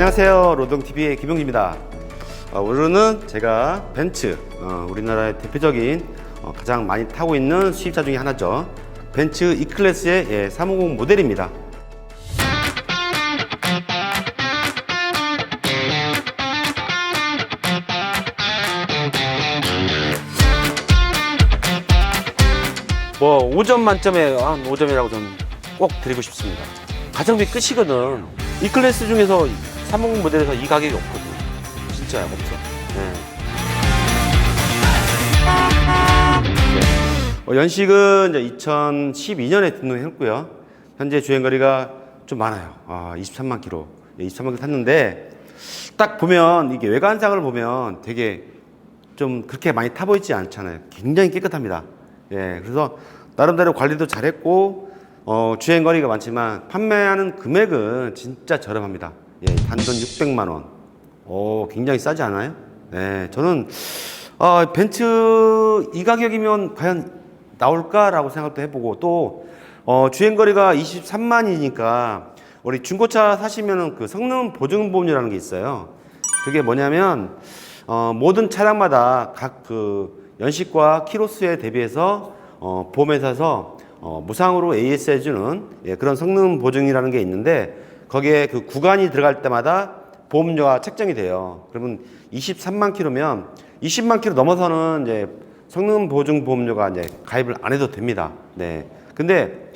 안녕하세요. 로동TV의 김용기입니다. 어, 오늘은 제가 벤츠, 어, 우리나라의 대표적인 어, 가장 많이 타고 있는 수입차 중에 하나죠. 벤츠 E클래스의 예, 350 모델입니다. 뭐 5점 만점에 한 5점이라고 저는 꼭 드리고 싶습니다. 가성비 끝이거든. 이 클래스 중에서 350 모델에서 이 가격이 없거든. 진짜 없어. 네. 어, 연식은 이제 2012년에 등록했고요. 현재 주행거리가 좀 많아요. 아, 23만 킬로. 예, 23만 킬로 탔는데 딱 보면 이게 외관상을 보면 되게 좀 그렇게 많이 타 보이지 않잖아요. 굉장히 깨끗합니다. 예, 그래서 나름대로 관리도 잘했고 어, 주행 거리가 많지만 판매하는 금액은 진짜 저렴합니다. 예, 단돈 600만 원. 오, 굉장히 싸지 않아요? 네, 저는 어, 벤츠 이 가격이면 과연 나올까라고 생각도 해보고 또 어, 주행 거리가 23만이니까 우리 중고차 사시면은 그 성능 보증 보험료라는 게 있어요. 그게 뭐냐면 어, 모든 차량마다 각 그 연식과 키로수에 대비해서 어, 보험회사에서 어, 무상으로 AS 해주는 예, 그런 성능 보증이라는 게 있는데 거기에 그 구간이 들어갈 때마다 보험료가 책정이 돼요. 그러면 23만 킬로면 20만 킬로 넘어서는 이제 성능 보증 보험료가 이제 가입을 안 해도 됩니다. 네. 근데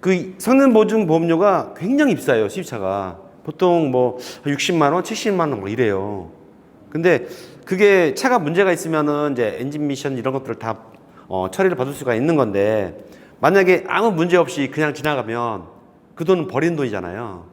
그 성능 보증 보험료가 굉장히 비싸요, 수입차가. 보통 뭐 60만 원, 70만 원뭐 이래요. 근데 그게 차가 문제가 있으면은 이제 엔진 미션 이런 것들을 다 어, 처리를 받을 수가 있는 건데 만약에 아무 문제 없이 그냥 지나가면 그 돈은 버린 돈이잖아요.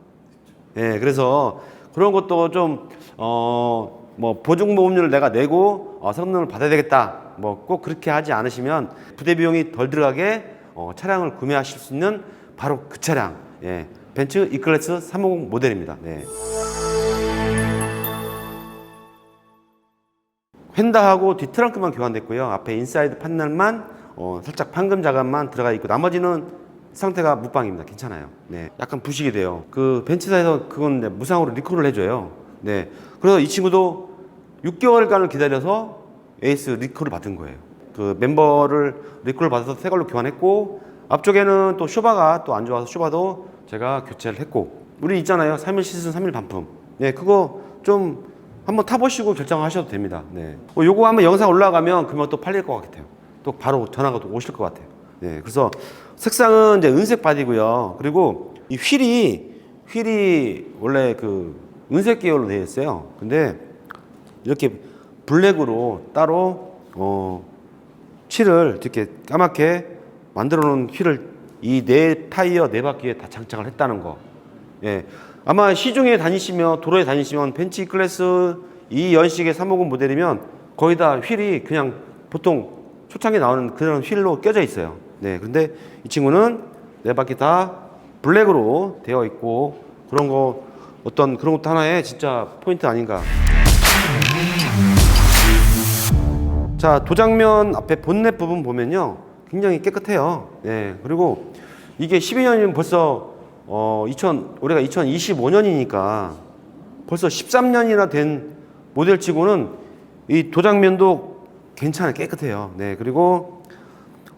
예, 그래서 그런 것도 좀, 어, 뭐, 보증보험료를 내가 내고, 어, 성능을 받아야 되겠다. 뭐, 꼭 그렇게 하지 않으시면 부대 비용이 덜 들어가게, 어, 차량을 구매하실 수 있는 바로 그 차량. 예, 벤츠 E클래스 350 모델입니다. 네. 휀다하고 뒤 트렁크만 교환됐고요. 앞에 인사이드 판넬만 어, 살짝 판금 자감만 들어가 있고 나머지는 상태가 무방입니다. 괜찮아요. 네, 약간 부식이 돼요. 그 벤츠사에서 그건 네, 무상으로 리콜을 해줘요. 네, 그래서 이 친구도 6개월간을 기다려서 에이스 리콜을 받은 거예요. 그 멤버를 리콜을 받아서 새 걸로 교환했고 앞쪽에는 또 쇼바가 또 안 좋아서 쇼바도 제가 교체를 했고 우리 있잖아요. 3일 시즌 3일 반품. 네, 그거 좀 한번 타보시고 결정하셔도 됩니다. 네. 어, 요거 한번 영상 올라가면 그러면 또 팔릴 것 같아요. 또 바로 전화가 또 오실 것 같아요. 네. 그래서 색상은 이제 은색 바디고요. 그리고 이 휠이 휠이 원래 그 은색 계열로 되어 있어요. 근데 이렇게 블랙으로 따로 어 칠을 이렇게 까맣게 만들어 놓은 휠을 이 네 타이어 네 바퀴에 다 장착을 했다는 거. 예. 아마 시중에 다니시면 도로에 다니시면 벤츠 클래스 이 연식의 350 모델이면 거의 다 휠이 그냥 보통 초창기에 나오는 그런 휠로 껴져 있어요. 네. 근데 이 친구는 네 바퀴 다 블랙으로 되어 있고 그런 거 어떤 그런 것도 하나의 진짜 포인트 아닌가. 자, 도장면 앞에 본넷 부분 보면요. 굉장히 깨끗해요. 예. 그리고 이게 12년이면 벌써 어, 2000, 올해가 2025년이니까 벌써 13년이나 된 모델 치고는 이 도장면도 괜찮아요. 깨끗해요. 네. 그리고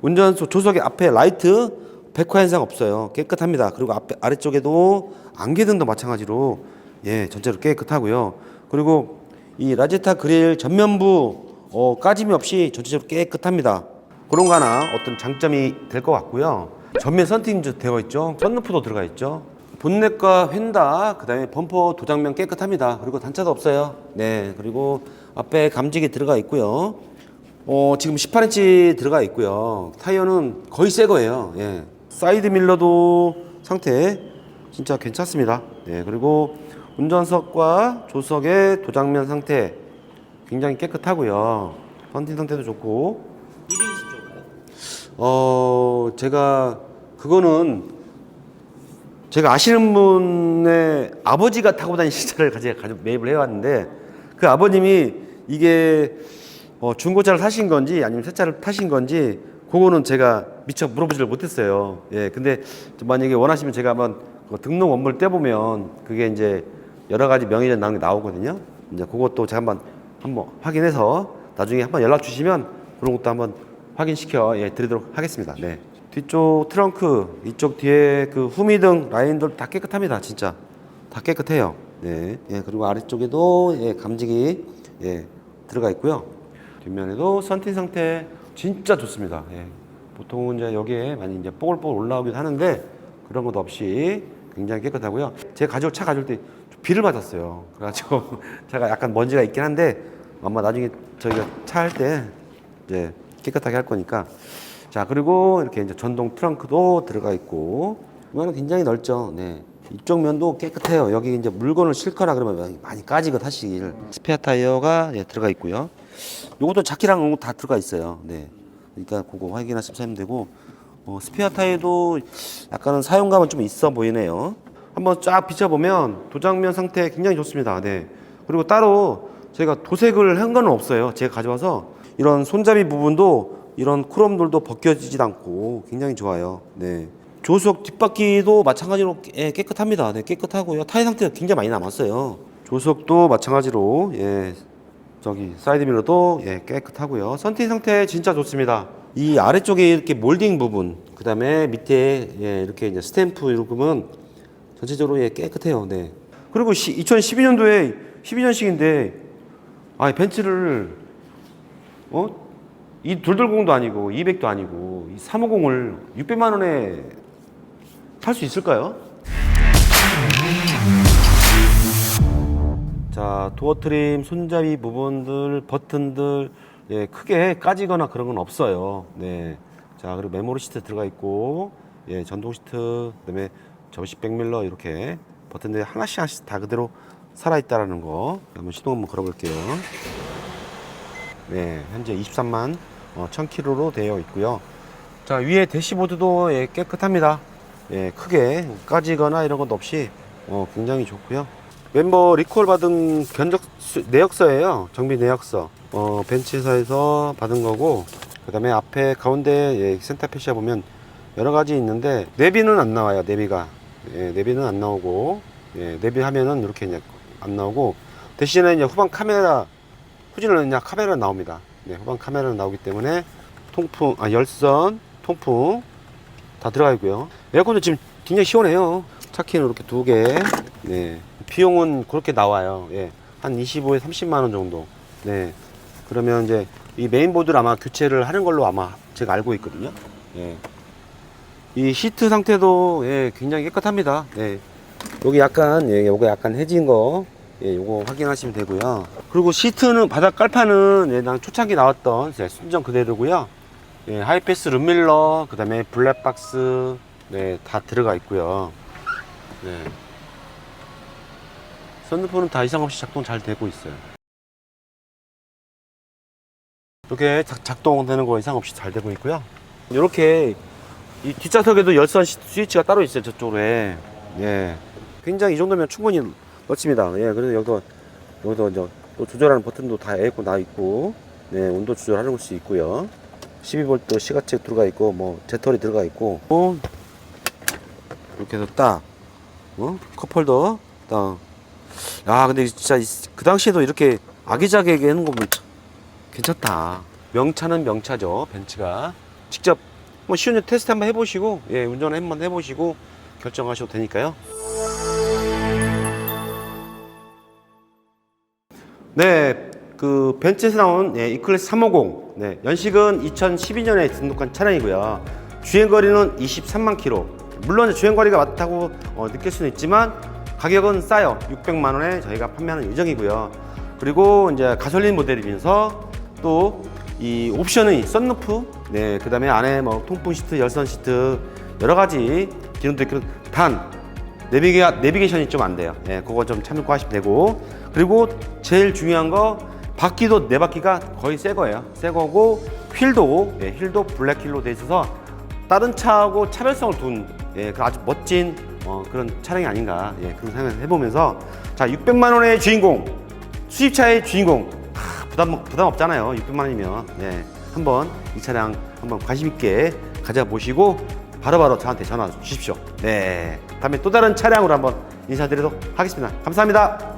운전석 조석의 앞에 라이트 백화 현상 없어요. 깨끗합니다. 그리고 앞에 아래쪽에도 안개등도 마찬가지로 예, 전체로 깨끗하고요. 그리고 이 라제타 그릴 전면부 어, 까짐이 없이 전체적으로 깨끗합니다. 그런 거 하나 어떤 장점이 될 것 같고요. 전면 선팅도 되어 있죠. 썬루프도 들어가 있죠. 본넷과 휀다, 그 다음에 범퍼 도장면 깨끗합니다. 그리고 단차도 없어요. 네. 그리고 앞에 감지기 들어가 있고요. 어, 지금 18인치 들어가 있고요. 타이어는 거의 새 거예요. 예. 사이드 밀러도 상태 진짜 괜찮습니다. 네. 그리고 운전석과 조석의 도장면 상태 굉장히 깨끗하고요. 펀팅 상태도 좋고. 1인실 어, 제가 그거는 제가 아시는 분의 아버지가 타고 다니신 차를 가지고 매입을 해왔는데 그 아버님이 이게 어, 중고차를 사신 건지 아니면 새 차를 타신 건지 그거는 제가 미처 물어보지를 못했어요. 예, 근데 만약에 원하시면 제가 한번 그 등록 원본을 떼보면 그게 이제 여러 가지 명의전 나오는 게 나오거든요. 이제 그것도 제가 한번 한번 확인해서 나중에 한번 연락 주시면 그런 것도 한번 확인시켜 예, 드리도록 하겠습니다. 네. 뒤쪽 트렁크 이쪽 뒤에 그 후미등 라인들 다 깨끗합니다. 진짜 다 깨끗해요. 네. 예, 그리고 아래쪽에도 예, 감지기 예, 들어가 있고요. 뒷면에도 선팅 상태 진짜 좋습니다. 예. 보통은 이제 여기에 많이 이제 뽀글뽀글 올라오기도 하는데 그런 것도 없이 굉장히 깨끗하고요. 제가 가져올 차 가져올 때 비를 맞았어요. 그래가지고 제가 약간 먼지가 있긴 한데 아마 나중에 저희가 차 할 때 이제 깨끗하게 할 거니까 자 그리고 이렇게 이제 전동 트렁크도 들어가 있고 이거는 굉장히 넓죠. 네. 이쪽 면도 깨끗해요. 여기 이제 물건을 싣거나 그러면 많이 까지거 사실 스페어 타이어가 예, 들어가 있고요. 요것도 자키랑 거다 들어가 있어요. 네. 그러니까 그거 확인하시면 되고 어, 스페어 타이어도 약간은 사용감은 좀 있어 보이네요. 한번 쫙 비춰보면 도장면 상태 굉장히 좋습니다. 네. 그리고 따로 제가 도색을 한 건 없어요. 제가 가져와서 이런 손잡이 부분도 이런 크롬들도 벗겨지지 않고 굉장히 좋아요. 네. 조수석 뒷바퀴도 마찬가지로 깨- 깨끗합니다. 네, 깨끗하고요. 타이어 상태가 굉장히 많이 남았어요. 조수석도 마찬가지로 예, 저기 사이드 밀러도 예, 깨끗하고요. 선팅 상태 진짜 좋습니다. 이 아래쪽에 이렇게 몰딩 부분, 그 다음에 밑에 예, 이렇게 이제 스탬프 이런 부분 전체적으로 예, 깨끗해요. 네. 그리고 2012년도에 12년식인데 아 벤츠를 어? 이 둘둘공도 아니고 200도 아니고 이 350을 600만 원에 살수 있을까요? 자 도어 트림 손잡이 부분들 버튼들 예, 크게 까지거나 그런 건 없어요. 네. 자 그리고 메모리 시트 들어가 있고 예, 전동 시트 그다음에 접시 백밀러 이렇게 버튼들이 하나씩 하나씩 다 그대로 살아 있다라는 거 한번 시동 한번 걸어 볼게요. 네, 현재 23만 어, 1000km로 되어 있고요. 자 위에 대시보드도 예, 깨끗합니다. 예, 크게 까지거나 이런 것도 없이 어, 굉장히 좋고요. 멤버 리콜 받은 견적 수- 내역서예요. 정비 내역서. 어, 벤츠사에서 받은 거고 그다음에 앞에 가운데 예, 센터 표시에 보면 여러 가지 있는데 내비는 안 나와요. 내비가 예, 내비는 안 나오고 예, 내비 하면은 이렇게 이제 안 나오고 대신에 이제 후방 카메라 후진을 그냥 카메라 나옵니다. 네, 후방 카메라 나오기 때문에 통풍, 아 열선, 통풍 다 들어가 있고요. 에어컨도 지금 굉장히 시원해요. 차키는 이렇게 두 개. 네. 비용은 그렇게 나와요. 예. 한 25에 30만 원 정도. 네. 그러면 이제 이 메인보드를 아마 교체를 하는 걸로 아마 제가 알고 있거든요. 예. 이 시트 상태도 예, 굉장히 깨끗합니다. 예. 여기 약간 예, 요거 약간 해진 거 예, 요거 확인하시면 되고요. 그리고 시트는 바닥 깔판은 예, 난 초창기 나왔던 예, 순정 그대로고요. 예, 하이패스 룸밀러, 그 다음에 블랙박스 네, 다 들어가 있고요. 네. 썬루프는 다 이상 없이 작동 잘 되고 있어요. 이렇게 작, 작동되는 거 이상 없이 잘 되고 있고요. 이렇게 이 뒷좌석에도 열선 시- 스위치가 따로 있어요. 저쪽에. 예. 굉장히 이 정도면 충분히 넣습니다. 예. 그래서 여기도 여기도 이제 또 조절하는 버튼도 다 에어컨 나 있고, 네 온도 조절하는 수 있고요. 12V 시가책 들어가 있고, 뭐 제털이 들어가 있고, 어, 이렇게 해서 딱, 어? 컵홀더 딱. 야, 근데 진짜 이- 그 당시에도 이렇게 아기자기하게 하는 거 보면 참 괜찮다. 명차는 명차죠. 벤츠가 직접 뭐 쉬운 테스트 한번 해보시고, 예, 운전 한번 해보시고 결정하셔도 되니까요. 네, 그 벤츠에서 나온 예, 이클래스 350. 네, 연식은 2012년에 등록한 차량이고요. 주행 거리는 23만 킬로. 물론 주행 거리가 많다고 어, 느낄 수는 있지만 가격은 싸요. 600만 원에 저희가 판매하는 예정이고요. 그리고 이제 가솔린 모델이면서 또 이 옵션이 썬루프, 네, 그 다음에 안에 뭐 통풍 시트, 열선 시트 여러 가지 있고 단 내비게, 내비게이션이 좀 안 돼요. 예, 그거 좀 참고하시면 되고. 그리고 제일 중요한 거, 바퀴도 네 바퀴가 거의 새 거예요. 새 거고, 휠도, 예, 휠도 블랙 휠로 돼 있어서 다른 차하고 차별성을 둔, 예, 그 아주 멋진 어, 그런 차량이 아닌가, 예, 그런 생각을 해보면서. 자, 600만 원의 주인공, 수입차의 주인공. 하, 부담, 부담 없잖아요. 600만 원이면. 예, 한번 이 차량 한번 관심 있게 가져보시고 바로바로 저한테 전화 주십시오. 네. 다음에 또 다른 차량으로 한번 인사드리도록 하겠습니다. 감사합니다.